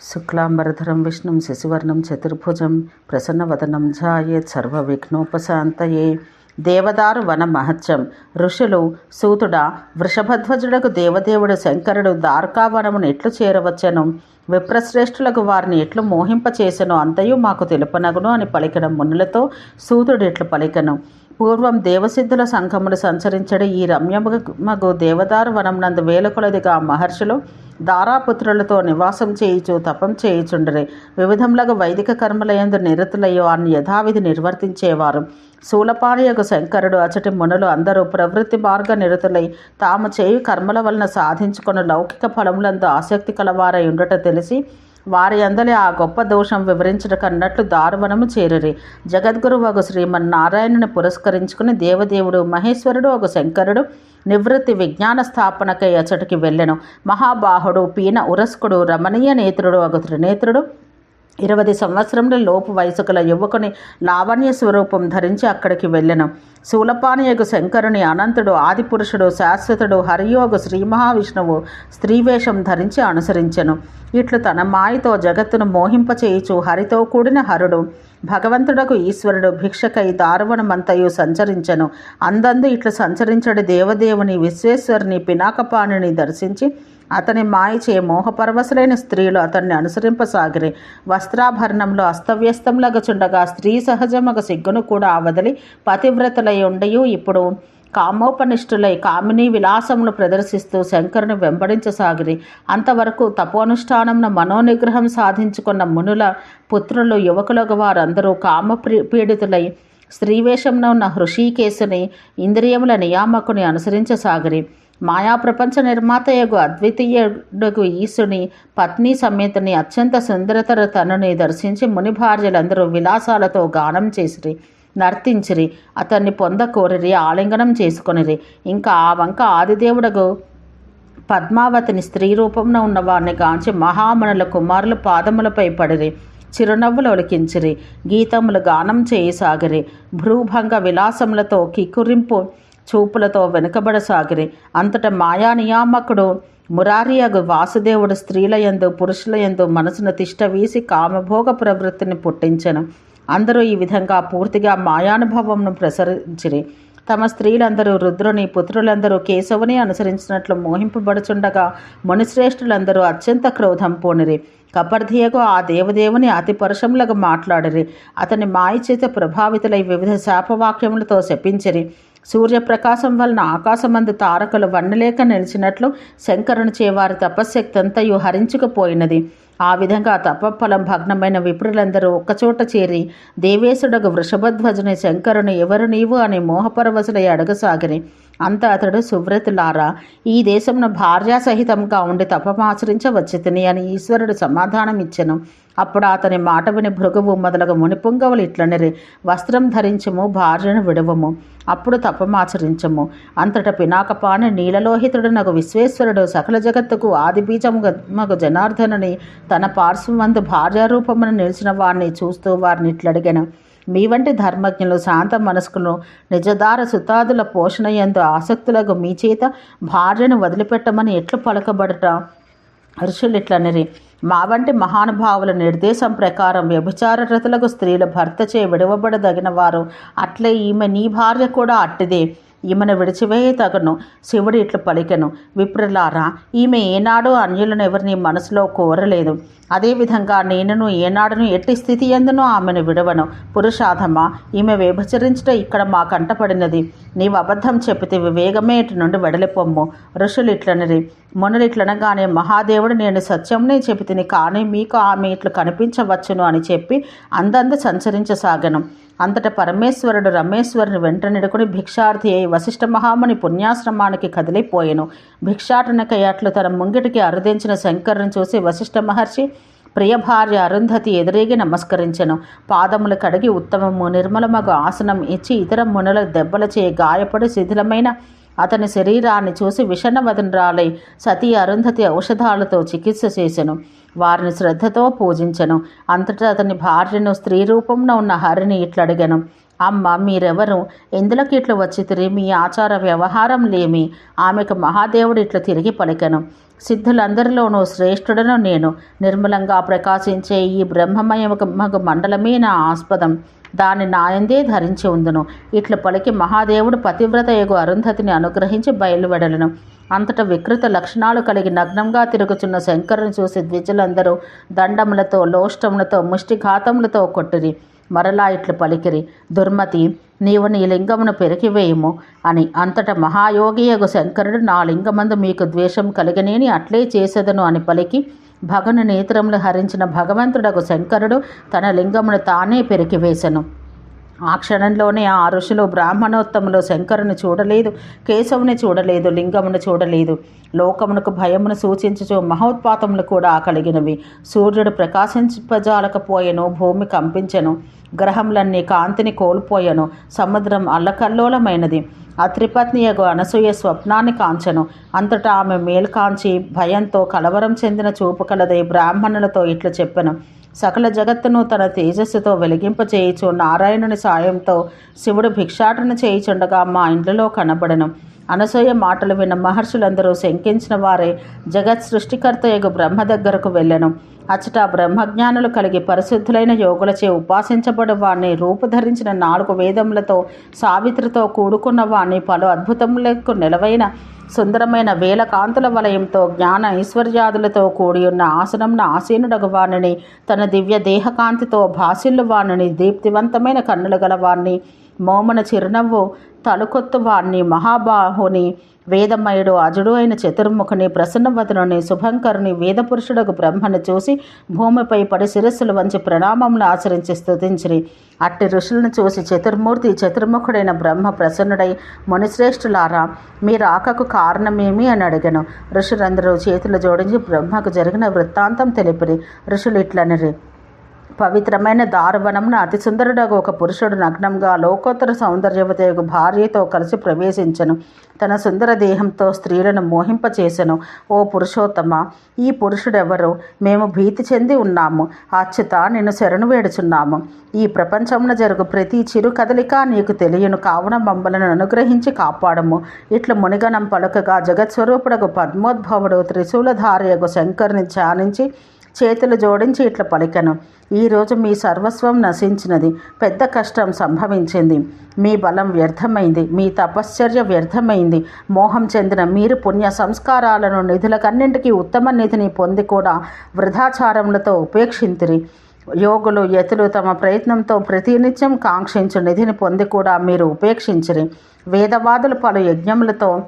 శుక్లాంబరధరం విష్ణుం శశివర్ణం చతుర్భుజం ప్రసన్నవదనం ఝాయేత్ సర్వవిఘ్నోపశాంతయే. దేవదారు వన మహత్యం. ఋషులు సూతుడ వృషభధ్వజుడకు దేవదేవుడు శంకరుడు ద్వారకావనమును ఎట్లు చేరవచ్చను? విప్రశ్రేష్ఠులకు వారిని ఎట్లు మోహింపచేసెను? అంతయు మాకు తెలుపనగును అని పలికిన మునులతో సూతుడు ఎట్లు పలికను? పూర్వం దేవసిద్ధుల సంఘములు సంచరించడు ఈ రమ్యమగు దేవదారు వనం నందు వేల కొలదిగా మహర్షులు దారాపుత్రులతో నివాసం చేయుచు తపం చేయుచుండరే వివిధములగ వైదిక కర్మలయందు నిరతులయ్యో అని యథావిధి నిర్వర్తించేవారు. శూలపాణియకు శంకరుడు అచటి మునులు అందరూ ప్రవృత్తి మార్గ నిరతులై తాము చేయు కర్మల వలన సాధించుకున్న లౌకిక ఫలములందు ఆసక్తి కలవారై ఉండట తెలిసి వారి అందలి ఆ గొప్ప దోషం వివరించట కన్నట్లు దారువనము చేరిరి. జగద్గురు ఒక శ్రీమన్నారాయణుని పురస్కరించుకుని దేవదేవుడు మహేశ్వరుడు ఒక శంకరుడు నివృత్తి విజ్ఞాన స్థాపనకై అచటికి వెళ్ళెను. మహాబాహుడు పీన ఉరస్కుడు రమణీయ నేత్రుడు ఒక త్రినేత్రుడు ఇరవై సంవత్సరముల లోపు వయసు గల యువకుని లావణ్య స్వరూపం ధరించి అక్కడికి వెళ్ళెను. శూలపానీయకు శంకరుని అనంతుడు ఆదిపురుషుడు శాశ్వతుడు హరియోగు శ్రీ మహావిష్ణువు స్త్రీవేషం ధరించి అనుసరించెను. ఇట్లు తన మాయతో జగత్తును మోహింపచేయుచు హరితో కూడిన హరుడు. భగవంతుడకు ఈశ్వరుడు భిక్షకై దారువణమంతయు సంచరించను. అందందు ఇట్లు సంచరించడు దేవదేవుని విశ్వేశ్వరుని పినాకపాణిని దర్శించి అతని మాయచే మోహపరవశులైన స్త్రీలు అతన్ని అనుసరింపసాగిరి. వస్త్రాభరణంలో అస్తవ్యస్తంలగచుండగా స్త్రీ సహజమగ సిగ్గును కూడా వదిలి పతివ్రతలై ఉండయు. ఇప్పుడు కామోపనిష్ఠులై కామిని విలాసమును ప్రదర్శిస్తూ శంకరుని వెంబడించసాగిరి. అంతవరకు తపోనుష్ఠానంన మనోనిగ్రహం సాధించుకున్న మునుల పుత్రులు యువకులకు వారందరూ కామ పీడితులై స్త్రీవేషంలో ఉన్న హృషికేశుని ఇంద్రియముల నియామకుని అనుసరించసాగిరి. మాయా ప్రపంచ నిర్మాతయగు అద్వితీయుడుగు ఈశుని పత్ని సమేతని అత్యంత సుందరతర తనని దర్శించి ముని భార్యలందరూ విలాసాలతో గానం చేసిరి. నర్తించిరి. అతన్ని పొందకోరిరి ఆలింగనం చేసుకొనిరి. ఇంకా ఆ వంక ఆదిదేవుడగు పద్మావతిని స్త్రీ రూపంలో ఉన్నవారిని గాంచి మహామణుల కుమారులు పాదములపై పడిరి. చిరునవ్వులు ఒలికించిరి. గీతములు గానం చేయసాగిరి. భ్రూభంగ విలాసములతో కికురింపు చూపులతో వెనుకబడసాగిరి. అంతట మాయా నియామకుడు మురారియగు వాసుదేవుడు స్త్రీలయందు పురుషులయందు మనసును తిష్ట వీసి కామభోగ ప్రవృత్తిని పుట్టించను. అందరూ ఈ విధంగా పూర్తిగా మాయానుభవంను ప్రసరించిరి తమ స్త్రీలందరూ రుద్రుని పుత్రులందరూ కేశవుని అనుసరించినట్లు మోహింపబడుచుండగా మునిశ్రేష్ఠులందరూ అత్యంత క్రోధం పోనిరి. కపర్ధియకు ఆ దేవదేవుని అతి పరుషములకు మాట్లాడిరి. అతని మాయ చేత ప్రభావితులై వివిధ శాపవాక్యములతో శపించిరి. సూర్యప్రకాశం వలన ఆకాశమందు తారకలు వన్నలేక నిలిచినట్లు శంకరుని చేవారి తపశ్శక్తి అంతయు హరించుకుపోయినది. ఆ విధంగా తపఫలం భగ్నమైన విప్రులందరూ ఒక్కచోట చేరి దేవేశుడగు వృషభధ్వజుని శంకరుని ఎవరు నీవు అని మోహపరవశులై అడగసాగిరి అంత అతడు సువ్రతులారా ఈ దేశంను భార్యాసహితంగా ఉండి తపమాచరించవచ్చుతిని అని ఈశ్వరుడు సమాధానం ఇచ్చెను అప్పుడు అతని మాట విని భృగువు మొదలగు మునిపుంగవులు ఇట్లనిరి వస్త్రం ధరించము భార్యను విడవము అప్పుడు తపమాచరించము. అంతట పినాకపాని నీలలోహితుడు నగు విశ్వేశ్వరుడు సకల జగత్తుకు ఆది బీజము మగు జనార్దనుని తన పార్శ్వమందు భార్యారూపమును నిలిచిన వారిని చూస్తూ వారిని ఇట్లడిగాను. మీ వంటి ధర్మజ్ఞులు శాంత మనస్కులు నిజదార సుతాదుల పోషణ ఎందు ఆసక్తులకు మీ చేత భార్యను వదిలిపెట్టమని ఎట్లు పలకబడట? ఋషులు ఇట్లనిరి మా వంటి మహానుభావుల నిర్దేశం ప్రకారం వ్యభిచార రతులకు స్త్రీలు భర్త చే విడవబడదగిన వారు అట్లే ఈమె నీ భార్య కూడా అట్టిదే. ఈమెను విడిచివేయ తగను శివుడు ఇట్లు పలికెను విప్రులారా ఈమె ఏనాడు అన్యులను ఎవరిని మనసులో కోరలేదు. అదేవిధంగా నేనును ఏనాడును ఎట్టి స్థితి ఎందునో ఆమెను విడవను. పురుషాధమ ఈమె వ్యభచరించట ఇక్కడ మా కంటపడినది. నీవు అబద్ధం చెప్పితే వేగమే ఇటు నుండి వెడలిపొమ్ము. ఋషులు ఇట్లనిరి మునులిట్లనగానే మహాదేవుడు నేను సత్యంనే చెబితిని కానీ మీకు ఆమె ఇట్లు కనిపించవచ్చును అని చెప్పి అందంద సంచరించసాగను. అంతట పరమేశ్వరుడు రమేశ్వరుని వెంట నిడుకుని భిక్షార్థి అయి వశిష్ఠ మహాముని పుణ్యాశ్రమానికి కదిలిపోయెను. భిక్షాటనకై అట్లు తన ముంగిటికి అరుదించిన శంకరుని చూసి వశిష్ఠ మహర్షి ప్రియభార్య అరుంధతి ఎదురేగి నమస్కరించెను. పాదములు కడిగి ఉత్తమము నిర్మలమగు ఆసనం ఇచ్చి ఇతర మునుల దెబ్బలచే గాయపడి శిథిలమైన అతని శరీరాన్ని చూసి విషణవదనరాలై సతీ అరుంధతి ఔషధాలతో చికిత్స చేసెను. వారిని శ్రద్ధతో పూజించెను. అంతటా అతని భార్యను స్త్రీ రూపంలో ఉన్న హరిని ఇట్లడిగను. అమ్మ మీరెవరు? ఎందులోకి ఇట్లు వచ్చి తిరిగి మీ ఆచార వ్యవహారం లేమి? ఆమెకు మహాదేవుడు ఇట్లు తిరిగి పలికెను. సిద్ధులందరిలోనూ శ్రేష్ఠుడను నేను. నిర్మలంగా ప్రకాశించే ఈ బ్రహ్మమయమగు మండలమే నా ఆస్పదం. దాని నాయందే ధరించి ఉందును. ఇట్లు పలికి మహాదేవుడు పతివ్రత యగు అరుంధతిని అనుగ్రహించి బయలువెడలను. అంతట వికృత లక్షణాలు కలిగి నగ్నంగా తిరుగుచున్న శంకరుని చూసి ద్విజులందరూ దండములతో లోష్టములతో ముష్టిఘాతములతో కొట్టిరి. మరలా ఇట్లు పలికిరి. దుర్మతి నీవు నీ లింగమును పెరికివేయము అని అంతట మహాయోగియగు శంకరుడు నా లింగమందు మీకు ద్వేషం కలిగనేని అట్లే చేసేదను అని పలికి భగను నేత్రములు హరించిన భగవంతుడగు శంకరుడు తన లింగమును తానే పెరికివేశను ఆ క్షణంలోనే ఆ ఋషులు బ్రాహ్మణోత్తములు శంకరుని చూడలేదు కేశవుని చూడలేదు లింగమును చూడలేదు. లోకమునకు భయమును సూచించుచు మహోత్పాతములు కూడా కలిగినవి. సూర్యుడు ప్రకాశింపజాలకపోయెను భూమి కంపించెను గ్రహములన్నీ కాంతిని కోల్పోయెను సముద్రం అల్లకల్లోలమైనది. అత్రిపత్నియగు అనసూయ స్వప్నాన్ని కాంచెను. అంతటా ఆమె మేల్కాంచి భయంతో కలవరం చెందిన చూపు కలదై బ్రాహ్మణులతో ఇట్లు చెప్పెను. సకల జగత్తును తన తేజస్సుతో వెలిగింపచేయచు నారాయణుని సాయంతో శివుడు భిక్షాటన చేయుచుండగా మా ఇండ్లలో కనబడను. అనసూయ మాటలు విన్న మహర్షులందరూ శంకించిన వారే జగత్ సృష్టికర్తయగు బ్రహ్మ దగ్గరకు వెళ్ళను. అచ్చట బ్రహ్మజ్ఞానులు కలిగి పరిశుద్ధులైన యోగులచే ఉపాసించబడు వాణ్ణి రూపుధరించిన నాలుగు వేదములతో సావిత్రితో కూడుకున్న వాణ్ణి పలు అద్భుతములకు నిలవైన సుందరమైన వేల కాంతుల వలయంతో జ్ఞాన ఐశ్వర్యాదులతో కూడి ఉన్న ఆసనంన ఆసీనుడగు వాణిని తన దివ్య దేహకాంతితో భాసిల్లు వాణిని దీప్తివంతమైన కన్నులు గల వాణ్ణి మోమన చిరునవ్వు తలుకొత్తు వాణ్ణి మహాబాహుని వేదమయుడు అజుడు అయిన చతుర్ముఖుని ప్రసన్నవదనుని శుభంకరుని వేదపురుషుడకు బ్రహ్మను చూసి భూమిపై పడి శిరస్సులు వంచి ప్రణామములు ఆచరించి స్థుతించిరి అట్టి ఋషులను చూసి చతుర్మూర్తి చతుర్ముఖుడైన బ్రహ్మ ప్రసన్నుడై మునిశ్రేష్ఠులారా మీ రాకకు కారణమేమి అని అడిగను. ఋషులందరూ చేతులు జోడించి బ్రహ్మకు జరిగిన వృత్తాంతం తెలిపిరి. ఋషులు ఇట్లనిరి. పవిత్రమైన దారువనమున అతి సుందరుడగు ఒక పురుషుడు నగ్నంగా లోకోత్తర సౌందర్యవతయగు భార్యతో కలిసి ప్రవేశించను. తన సుందర దేహంతో స్త్రీలను మోహింపచేసెను. ఓ పురుషోత్తమ ఈ పురుషుడెవరు? మేము భీతి చెంది ఉన్నాము. అచ్యుత నిన్ను శరణు వేడుచున్నాము. ఈ ప్రపంచమున జరుగు ప్రతి చిరు కదలిక నీకు తెలియను. కావున మమ్మలను అనుగ్రహించి కాపాడము ఇట్లు మునిగనం పలుకగా జగత్స్వరూపుడకు పద్మోద్భవుడు త్రిశూలధారయగు శంకరుని ధ్యానించి చేతులు జోడించి ఇట్లా పలికను. ఈరోజు మీ సర్వస్వం నశించినది. పెద్ద కష్టం సంభవించింది. మీ బలం వ్యర్థమైంది. మీ తపశ్చర్య వ్యర్థమైంది. మోహం చెందిన మీరు పుణ్య సంస్కారాలను నిధులకన్నింటికీ ఉత్తమ నిధిని పొంది కూడా వృధాచారములతో ఉపేక్షింతిరి. యోగులు యతులు తమ ప్రయత్నంతో ప్రతినిత్యం కాంక్షించు నిధిని పొంది కూడా మీరు ఉపేక్షించిరి. వేదవాదులు పలు యజ్ఞములతో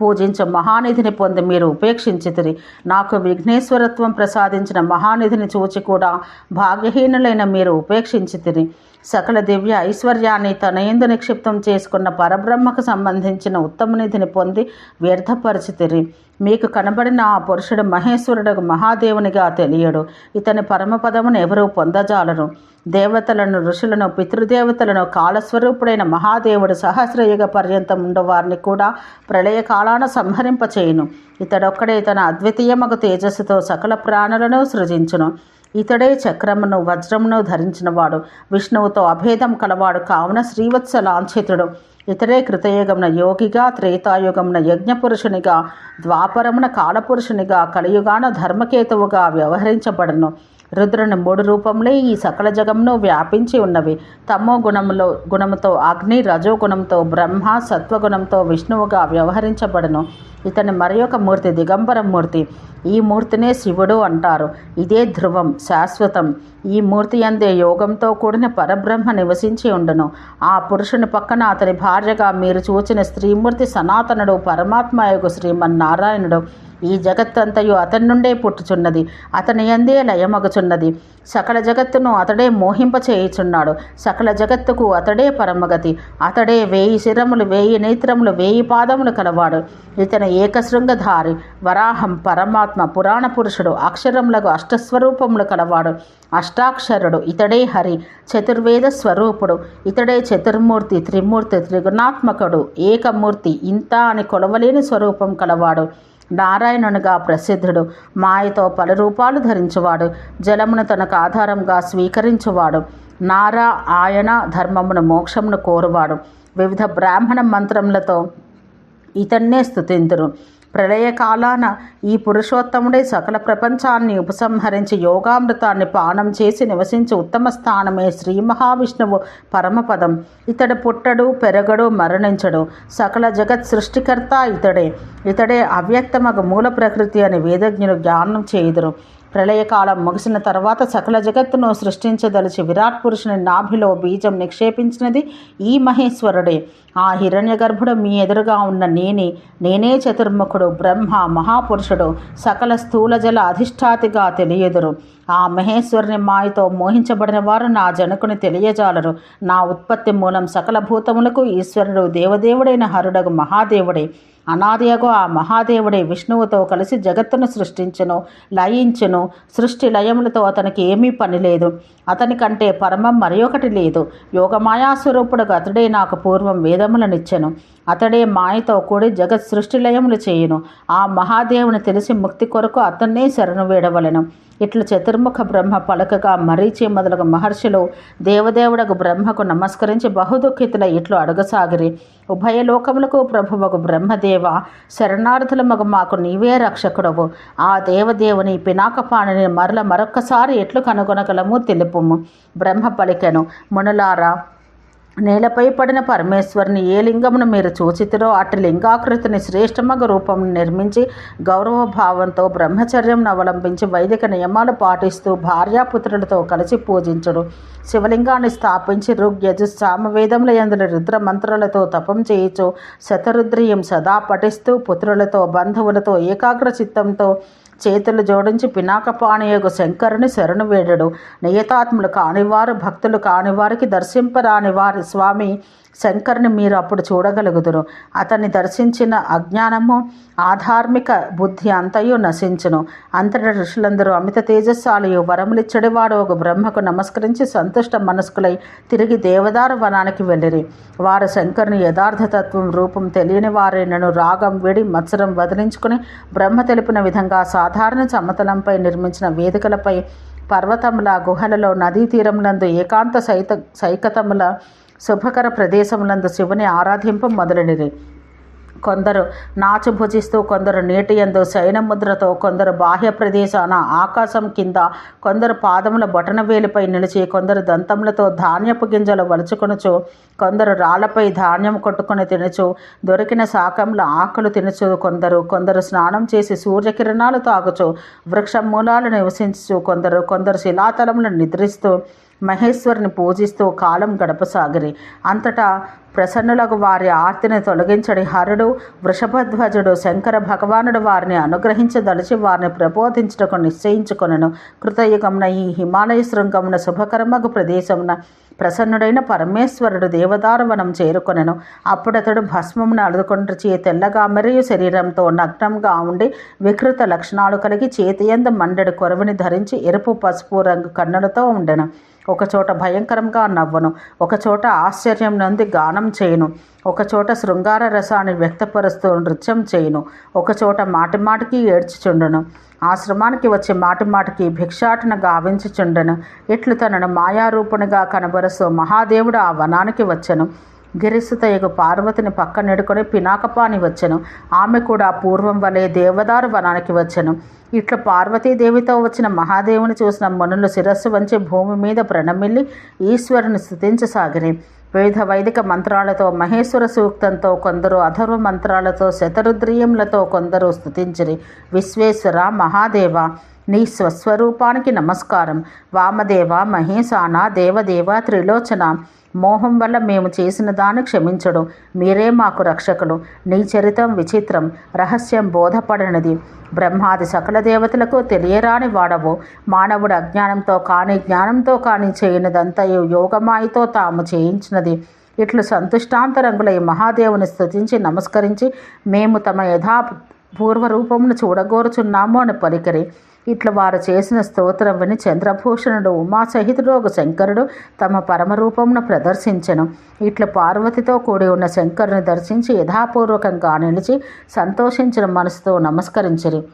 పూజించు మహానిధిని పొంది మీరు ఉపేక్షించితిరి. నాకు విఘ్నేశ్వరత్వం ప్రసాదించిన మహానిధిని చూచి కూడా భాగ్యహీనులైన మీరు ఉపేక్షించితిరి. సకల దివ్య ఐశ్వర్యాన్ని తన ఎందు నిక్షిప్తం చేసుకున్న పరబ్రహ్మకు సంబంధించిన ఉత్తమ నిధిని పొంది వ్యర్థపరిచితిరి. మీకు కనబడిన ఆ పురుషుడు మహేశ్వరుడు మహాదేవునిగా తెలియడు. ఇతని పరమపదమును ఎవరూ పొందజాలరు. దేవతలను ఋషులను పితృదేవతలను కాలస్వరూపుడైన మహాదేవుడు సహస్రయుగ పర్యంతం ఉండవారిని కూడా ప్రళయకాలాన సంహరింపచేయును. ఇతడొక్కడే తన అద్వితీయమగు తేజస్సుతో సకల ప్రాణులను సృజించును. ఇతడే చక్రమును వజ్రమును ధరించినవాడు. విష్ణువుతో అభేదం కలవాడు కావున శ్రీవత్స లాంఛితుడు. ఇతడే కృతయుగమున యోగిగా త్రేతాయుగమున యజ్ఞపురుషునిగా ద్వాపరమున కాలపురుషునిగా కలియుగాన ధర్మకేతువుగా వ్యవహరించబడను. రుద్రుని మూడు రూపంలో ఈ సకల జగమును వ్యాపించి ఉన్నవి. తమో గుణములో గుణముతో అగ్ని రజోగుణంతో బ్రహ్మ సత్వగుణంతో విష్ణువుగా వ్యవహరించబడను. ఇతని మరి ఒక మూర్తి దిగంబర మూర్తి. ఈ మూర్తినే శివుడు అంటారు. ఇదే ధ్రువం శాశ్వతం. ఈ మూర్తి అందే యోగంతో కూడిన పరబ్రహ్మ నివసించి ఉండును. ఆ పురుషుని పక్కన అతని భార్యగా మీరు చూచిన స్త్రీమూర్తి సనాతనుడు పరమాత్మ యొక్క శ్రీమన్నారాయణుడు. ఈ జగత్తంతయు అతని నుండే పుట్టుచున్నది. అతని అందే లయమగుచున్నది. సకల జగత్తును అతడే మోహింపచేయుచున్నాడు సకల జగత్తుకు అతడే పరమగతి. అతడే వేయి శిరములు వేయి నేత్రములు వేయి పాదములు కలవాడు. ఇతని ఏకశృంగధారి వరాహం పరమాత్మ పురాణ పురుషుడు అక్షరములకు అష్టస్వరూపములు కలవాడు. అష్టాక్షరుడు ఇతడే హరి చతుర్వేద స్వరూపుడు. ఇతడే చతుర్మూర్తి త్రిమూర్తి త్రిగుణాత్మకుడు ఏకమూర్తి ఇంత అని కొలవలేని స్వరూపం కలవాడు. నారాయణునిగా ప్రసిద్ధుడు. మాయతో పలు రూపాలు ధరించువాడు. జలమును తనకు ఆధారంగా స్వీకరించువాడు. నారా ఆయన ధర్మమును మోక్షమును కోరువాడు. వివిధ బ్రాహ్మణ మంత్రములతో ఇతన్నే స్థుతింతురు ప్రళయకాలాన ఈ పురుషోత్తముడే సకల ప్రపంచాన్ని ఉపసంహరించి యోగామృతాన్ని పానం చేసి నివసించే ఉత్తమ స్థానమే శ్రీ మహావిష్ణువు పరమపదం. ఇతడు పుట్టడు పెరగడు మరణించడు. సకల జగత్ సృష్టికర్త ఇతడే. ఇతడే అవ్యక్తమగ మూల ప్రకృతి అని వేదజ్ఞులు జ్ఞానం చేయుదురు. ప్రళయకాలం ముగిసిన తర్వాత సకల జగత్తును సృష్టించదలిచి విరాట్ పురుషుని నాభిలో బీజం నిక్షేపించినది ఈ మహేశ్వరుడే. ఆ హిరణ్య గర్భుడు మీ ఎదురుగా ఉన్న నేనే నేనే చతుర్ముఖుడు బ్రహ్మ మహాపురుషుడు సకల స్థూల జల అధిష్టాతిగా తెలియదురు. ఆ మహేశ్వరుని మాయతో మోహించబడిన వారు నా జనకుని తెలియజాలరు. నా ఉత్పత్తి మూలం సకల భూతములకు ఈశ్వరుడు దేవదేవుడైన హరుడగు మహాదేవుడే. అనాదియగు ఆ మహాదేవుడే విష్ణువుతో కలిసి జగత్తును సృష్టించను లయించును. సృష్టి లయములతో అతనికి ఏమీ పని లేదు. అతని కంటే పరమం మరి ఒకటి లేదు. యోగమాయాస్వరూపుడుగా అతడే నాకు పూర్వం వేదములనిచ్చెను. అతడే మాయతో కూడి జగత్ సృష్టి లయములు చేయును. ఆ మహాదేవుని తెలిసి ముక్తి కొరకు అతన్నే శరణు వేడవలెను. ఇట్లు చతుర్ముఖ బ్రహ్మ పలకగా మరీచి మొదలగు మహర్షులు దేవదేవుడకు బ్రహ్మకు నమస్కరించి బహుదుఖితుల ఇట్లు అడగసాగిరి. ఉభయ లోకములకు ప్రభువకు బ్రహ్మదేవ శరణార్థుల మగ మాకు నీవే రక్షకుడవు. ఆ దేవదేవుని పినాకపాణిని మరల మరొక్కసారి ఎట్లు కనుగొనగలము తెలుపుము. బ్రహ్మ పలికెను మునులారా నేలపై పడిన పరమేశ్వరుని ఏ లింగమును మీరు చూచితిరో అటు లింగాకృతిని శ్రేష్టమగ రూపం నిర్మించి గౌరవ భావంతో బ్రహ్మచర్యం అవలంబించి వైదిక నియమాలు పాటిస్తూ భార్యాపుత్రులతో కలిసి పూజించడు. శివలింగాన్ని స్థాపించి ఋగ్యజు సామవేదముల యందుల రుద్ర మంత్రులతో తపం చేయుచు శతరుద్రియం సదా పఠిస్తూ పుత్రులతో బంధువులతో ఏకాగ్ర చిత్తంతో చేతులు జోడించి పినాకపాణియగు శంకరుని శరణు వేడడు. నియతాత్ములు కానివారు భక్తులు కానివారికి దర్శింపరాని వారి స్వామి. శంకర్ని మీరు అప్పుడు చూడగలుగుదురు. అతన్ని దర్శించిన అజ్ఞానము ఆధార్మిక బుద్ధి అంతయు నశించును. అంతటి ఋషులందరూ అమిత తేజస్సాలయు వరములిచ్చడివాడు ఒక బ్రహ్మకు నమస్కరించి సంతుష్ట మనస్కులై తిరిగి దేవదారు వనానికి వెళ్ళిరి. వారు శంకరుని యథార్థతత్వం రూపం తెలియని వారైనను రాగం విడి మత్సరం వదిలించుకుని బ్రహ్మ తెలిపిన విధంగా సాధారణ సమతలంపై నిర్మించిన వేదికలపై పర్వతముల గుహలలో నదీ తీరములందు ఏకాంత సైత సైకతముల శుభకర ప్రదేశములందు శివుని ఆరాధింప మొదలైనది. కొందరు నాచు భుజిస్తూ కొందరు నీటి యందు శయనముద్రతో కొందరు బాహ్య ప్రదేశాన ఆకాశం కింద కొందరు పాదముల బొటనవేలిపై నిలిచి కొందరు దంతములతో ధాన్యపు గింజలు వలుచుకొనుచు కొందరు రాళ్ళపై ధాన్యం కొట్టుకొని తినచు దొరికిన శాకంల ఆకులు తినచు కొందరు కొందరు స్నానం చేసి సూర్యకిరణాలు తాగుచు వృక్ష మూలాలు నివసించు కొందరు కొందరు శిలాతలములను నిద్రిస్తూ మహేశ్వరుని పూజిస్తూ కాలం గడపసాగిరి. అంతటా ప్రసన్నులకు వారి ఆర్తిని తొలగించడి హరుడు వృషభధ్వజుడు శంకర భగవానుడు వారిని అనుగ్రహించదలిచి వారిని ప్రబోధించుటకు నిశ్చయించుకొనను. కృతయుగమున ఈ హిమాలయ శృంగమున శుభకర్మకు ప్రదేశమున ప్రసన్నుడైన పరమేశ్వరుడు దేవదారువనం చేరుకొనెను. అప్పుడతడు భస్మమును చే తెల్లగా మరియు శరీరంతో నగ్నంగా ఉండి వికృత లక్షణాలు కలిగి చేతియందు మండెడు కొరవిని ధరించి ఎరుపు పసుపు రంగు కన్నులతో ఉండెను. ఒకచోట భయంకరంగా నవ్వను ఒకచోట ఆశ్చర్యం నుండి గానం చేయను ఒకచోట శృంగార రసాన్ని వ్యక్తపరుస్తూ నృత్యం చేయను ఒకచోట మాటిమాటికి ఏడ్చిచుండను ఆశ్రమానికి వచ్చి మాటిమాటికి భిక్షాటన గావించుచుండెను ఇట్లు తనను మాయారూపునిగా కనబరుస్తూ మహాదేవుడు ఆ వనానికి వచ్చెను. గిరిసుతయగు పార్వతిని పక్కనెడుకొని పినాకపాని వచ్చెను. ఆమె కూడా పూర్వం వలె దేవదారు వనానికి వచ్చెను. ఇట్లా పార్వతీదేవితో వచ్చిన మహాదేవుని చూసిన మనులు శిరస్సు వంచి భూమి మీద ప్రణమిల్లి ఈశ్వరుని స్థుతించసాగిరి వివిధ వైదిక మంత్రాలతో మహేశ్వర సూక్తంతో కొందరు అధర్వ మంత్రాలతో శతరుద్రియంలతో కొందరు స్థుతించిరి విశ్వేశ్వర మహాదేవ నీ స్వస్వరూపానికి నమస్కారం. వామదేవ మహేశాన దేవదేవ త్రిలోచన. మోహం వల్ల మేము చేసిన దాన్ని క్షమించడం. మీరే మాకు రక్షకులు. నీ చరితం విచిత్రం. రహస్యం బోధపడినది. బ్రహ్మాది సకల దేవతలకు తెలియరాని వాడవు. మానవుడు అజ్ఞానంతో కానీ జ్ఞానంతో కానీ చేయనిదంతా యోగమాయితో తాము చేయించినది. ఇట్లు సంతుష్టాంతరంగులై మహాదేవుని స్థుతించి నమస్కరించి మేము తమ యథా పూర్వరూపమును చూడగోరుచున్నాము అని పలికరి. ఇట్లా వారు చేసిన స్తోత్రం విని చంద్రభూషణుడు ఉమాసహితుడు ఒక శంకరుడు తమ పరమరూపమును ప్రదర్శించను. ఇట్లా పార్వతితో కూడి ఉన్న శంకరుని దర్శించి యథాపూర్వకంగా నిలిచి సంతోషించిన మనసుతో నమస్కరించిరి.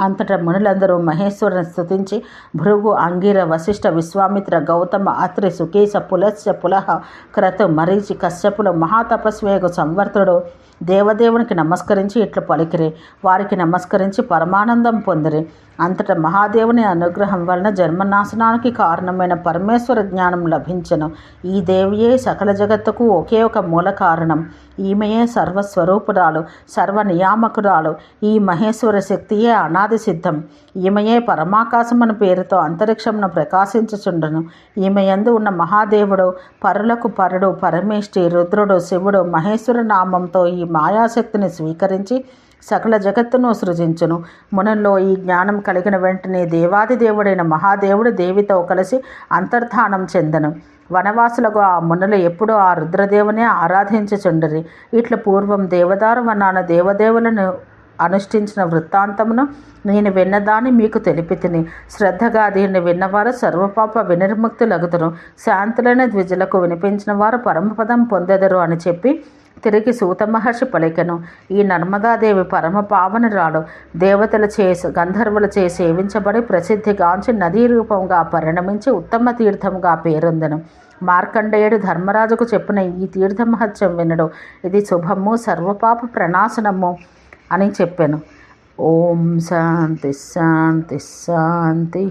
అంతటా మునులందరూ మహేశ్వరుని స్థుతించి భృగు అంగిర వశిష్ఠ విశ్వామిత్ర గౌతమ అత్రి సుకేశ పులస్య పులహ క్రతు మరీచి కశ్యపుల మహాతపస్వేగు సంవర్తుడు దేవదేవునికి నమస్కరించి ఇట్లు పలికిరి. వారికి నమస్కరించి పరమానందం పొందిరి. అంతటా మహాదేవుని అనుగ్రహం వలన జన్మనాశనానికి కారణమైన పరమేశ్వర జ్ఞానం లభించను. ఈ దేవియే సకల జగత్తుకు ఒకే ఒక మూల కారణం. ఈమెయే సర్వస్వరూపురాలు సర్వ నియామకురాలు ఈ మహేశ్వర శక్తియే అనాది సిద్ధం. ఈమెయే పరమాకాశమని పేరుతో అంతరిక్షమును ప్రకాశించుచుండను. ఈమె యందు ఉన్న మహాదేవుడు పరులకు పరుడు పరమేష్టి రుద్రుడు శివుడు మహేశ్వర నామంతో ఈ మాయాశక్తిని స్వీకరించి సకల జగత్తును సృజించును. మునుల్లో ఈ జ్ఞానం కలిగిన వెంటనే దేవాది దేవుడైన మహాదేవుడు దేవితో కలిసి అంతర్ధానం చెందను. వనవాసులకు ఆ మునులు ఎప్పుడూ ఆ రుద్రదేవునే ఆరాధించుచుండరి. ఇట్ల పూర్వం దేవదారు వనాన దేవదేవులను అనుష్ఠించిన వృత్తాంతమును నేను విన్నదాన్ని మీకు తెలిపి తిని శ్రద్ధగా దీన్ని విన్నవారు సర్వపాప వినిర్ముక్తులగుదురు. శాంతులైన ద్విజులకు వినిపించిన వారు పరమపదం పొందెదరు అని చెప్పి తిరిగి సూత మహర్షి పలికెను. ఈ నర్మదాదేవి పరమ పావనురాలు దేవతల చే గంధర్వుల చే సేవించబడి ప్రసిద్ధిగాంచి నదీ రూపంగా పరిణమించి ఉత్తమ తీర్థంగా పేరొందెను. మార్కండేయుడు ధర్మరాజుకు చెప్పిన ఈ తీర్థ మహత్యం వినడు. ఇది శుభము సర్వపాప ప్రణాశనము అని చెప్పాను. ఓం శాంతి శాంతి శాంతి.